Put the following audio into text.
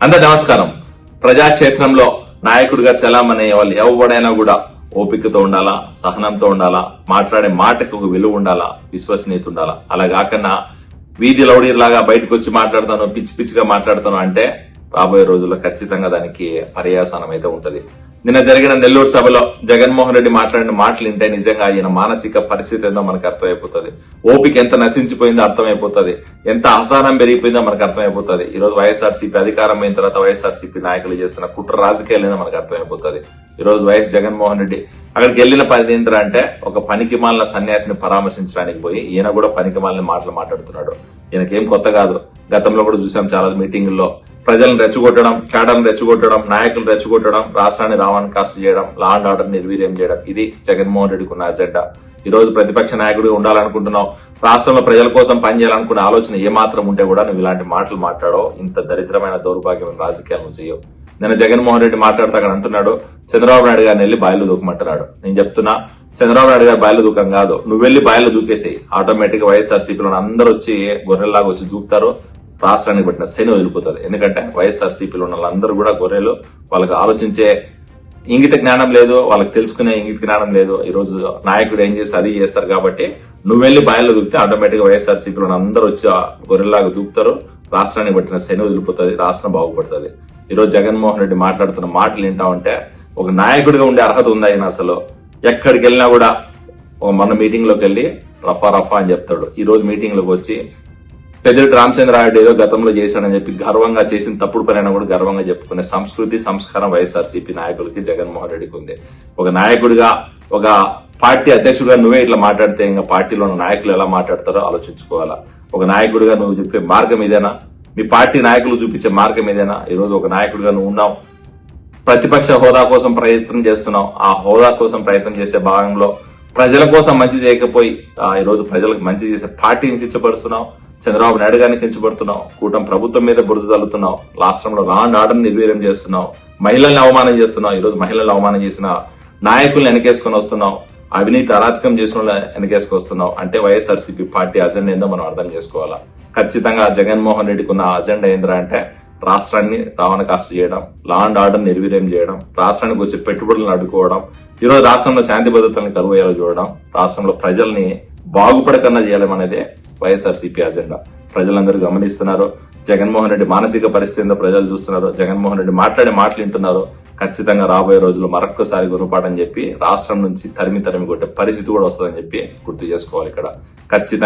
అందరు నమస్కారం. ప్రజాక్షేత్రంలో నాయకుడిగా చలామనే వాళ్ళు ఎవడైనా కూడా ఓపికతో ఉండాలా సహనంతో ఉండాలా మాట్లాడే మాటకు ఒక విలువ ఉండాలా విశ్వసనీయత ఉండాలా? అలా కాకుండా వీధి లౌడీర్ లాగా బయటకు వచ్చి మాట్లాడతాను పిచ్చి పిచ్చిగా మాట్లాడతాను అంటే రాబోయే రోజుల్లో ఖచ్చితంగా దానికి పర్యాసనం అయితే ఉంటది. నిన్న జరిగిన నెల్లూరు సభలో జగన్మోహన్ రెడ్డి మాట్లాడిన మాటలు వింటే నిజంగా ఆయన మానసిక పరిస్థితి ఏందో మనకు అర్థమైపోతుంది. ఓపిక ఎంత నశించిపోయిందో అర్థమైపోతుంది. ఎంత అసహనం పెరిగిపోయిందో మనకు అర్థమైపోతుంది. ఈ రోజు వైఎస్ఆర్సీపీ అధికారం అయిన తర్వాత వైఎస్ఆర్సీపీ నాయకులు చేస్తున్న కుట్ర రాజకీయాలు ఏందో మనకు అర్థమైపోతుంది. ఈరోజు వైఎస్ జగన్మోహన్ రెడ్డి అక్కడికి వెళ్ళిన పది ఏంటంటే అంటే ఒక పనికి మాలిన సన్యాసిని పరామర్శించడానికి పోయి ఈయన కూడా పనికి మాలిన మాటలు మాట్లాడుతున్నాడు. ఈయనకేం కొత్త కాదు. గతంలో కూడా చూసాం చాలా మీటింగుల్లో ప్రజలను రెచ్చగొట్టడం కేడర్ను రెచ్చగొట్టడం నాయకులు రెచ్చగొట్టడం రాష్ట్రాన్ని రావాన్ని కాస్త చేయడం లా అండ్ ఆర్డర్ నిర్వీర్యం చేయడం. ఇది జగన్మోహన్ రెడ్డికి ఉన్న అజెండా. ఈ రోజు ప్రతిపక్ష నాయకుడిగా ఉండాలనుకుంటున్నావు. రాష్ట్రంలో ప్రజల కోసం పనిచేయాలనుకునే ఆలోచన ఏమాత్రం ఉంటే కూడా నువ్వు ఇలాంటి మాటలు మాట్లాడో ఇంత దరిద్రమైన దౌర్భాగ్యం రాజకీయాలను చేయవు. నేను జగన్మోహన్ రెడ్డి మాట్లాడుతూ అక్కడ అంటున్నాడు. చంద్రబాబు నాయుడు గారిని వెళ్ళి బాయిలు దూకమంటున్నాడు. నేను చెప్తున్నా చంద్రబాబు నాయుడు గారు బాయిలు దూకం కాదు. నువ్వు వెళ్ళి బాయిలు దూకేసేయి. ఆటోమేటిక్ వైఎస్ఆర్సీపీలో అందరూ వచ్చి గొర్రెల్లాగా వచ్చి దూకుతారు. రాష్ట్రానికి పెట్టిన శని వదిలిపోతుంది ఎందుకంటే వైఎస్ఆర్సీపీలో ఉన్న వాళ్ళందరూ కూడా గొర్రెలు. వాళ్ళకి ఆలోచించే ఇంగిత జ్ఞానం లేదు వాళ్ళకి తెలుసుకునే ఇంగిత జ్ఞానం లేదు. ఈ రోజు నాయకుడు ఏం చేసి అది చేస్తారు కాబట్టి నువ్వు వెళ్ళి బాయిలో దూకితే ఆటోమేటిక్గా వైఎస్ఆర్సీపీలో అందరూ వచ్చి ఆ గొర్రెల్లాగా దూకుతారు. రాష్ట్రానికి పట్టిన శని వదిలిపోతుంది రాష్ట్రం బాగుపడుతుంది. ఈరోజు జగన్మోహన్ రెడ్డి మాట్లాడుతున్న మాటలు వింటామంటే ఒక నాయకుడిగా ఉండే అర్హత ఉందా ఆయన అసలు? ఎక్కడికి వెళ్ళినా కూడా ఒక మన మీటింగ్లోకి వెళ్ళి రఫా రఫా అని చెప్తాడు. ఈ రోజు మీటింగ్లోకి వచ్చి పెద్దటి రామచంద్రారెడ్డి ఏదో గతంలో చేశాడని చెప్పి గర్వంగా చేసిన తప్పుడు పని అయినా కూడా గర్వంగా చెప్పుకునే సంస్కృతి సంస్కారం వైఎస్ఆర్సీపీ నాయకులకి జగన్మోహన్ రెడ్డికి ఉంది. ఒక నాయకుడిగా ఒక పార్టీ అధ్యక్షుడిగా నువ్వే ఇట్లా మాట్లాడితే ఇంకా పార్టీలో ఉన్న నాయకులు ఎలా మాట్లాడతారో ఆలోచించుకోవాలా? ఒక నాయకుడిగా నువ్వు చెప్పే మార్గం ఇదేనా మీ పార్టీ నాయకులు చూపించే మార్గం ఏదైనా ఈ రోజు ఒక నాయకుడిగా నువ్వు ఉన్నావు. ప్రతిపక్ష హోదా కోసం ప్రయత్నం చేస్తున్నావు. ఆ హోదా కోసం ప్రయత్నం చేసే భాగంలో ప్రజల కోసం మంచి చేయకపోయి ఆ, ప్రజలకు మంచి చేసే పార్టీని కించపరుస్తున్నావు. చంద్రబాబు నాయుడు గారిని కించబడుతున్నావు కూటమి ప్రభుత్వం మీద బురద తల్లుతున్నావు రాష్ట్రంలో రా అండ్ నిర్వీర్యం చేస్తున్నావు మహిళల్ని అవమానం చేస్తున్నావు ఈరోజు మహిళల్ని అవమానం చేసిన నాయకుల్ని వెనకేసుకొని వస్తున్నావు అవినీతి అరాచకం చేసిన వాళ్ళని వెనకేసుకొస్తున్నావు అంటే వైఎస్ఆర్సీపీ పార్టీ అజెండా ఏందో మనం అర్థం చేసుకోవాలా? ఖచ్చితంగా జగన్మోహన్ రెడ్డికి ఉన్న అజెండా ఏంద్రా అంటే రాష్ట్రాన్ని రావణకాస్త చేయడం లా అండ్ ఆర్డర్ నిర్వీర్యం చేయడం రాష్ట్రానికి వచ్చే పెట్టుబడులను అడ్డుకోవడం ఈరోజు రాష్ట్రంలో శాంతి భద్రతలను కరువయ్యేలా చూడడం రాష్ట్రంలో ప్రజల్ని బాగుపడకన్నా చేయడం అనేది వైఎస్ఆర్సీపీ అజెండా. ప్రజలందరూ గమనిస్తున్నారు. జగన్మోహన్ రెడ్డి మానసిక పరిస్థితి ప్రజలు చూస్తున్నారు. జగన్మోహన్ రెడ్డి మాట్లాడే మాటలు వింటున్నారు. ఖచ్చితంగా రాబోయే రోజుల్లో మరొక్కసారి గురుపాటని చెప్పి రాష్ట్రం నుంచి తరిమి తరిమి కొట్టే పరిస్థితి కూడా వస్తుందని చెప్పి గుర్తు చేసుకోవాలి ఇక్కడ. ఖచ్చితంగా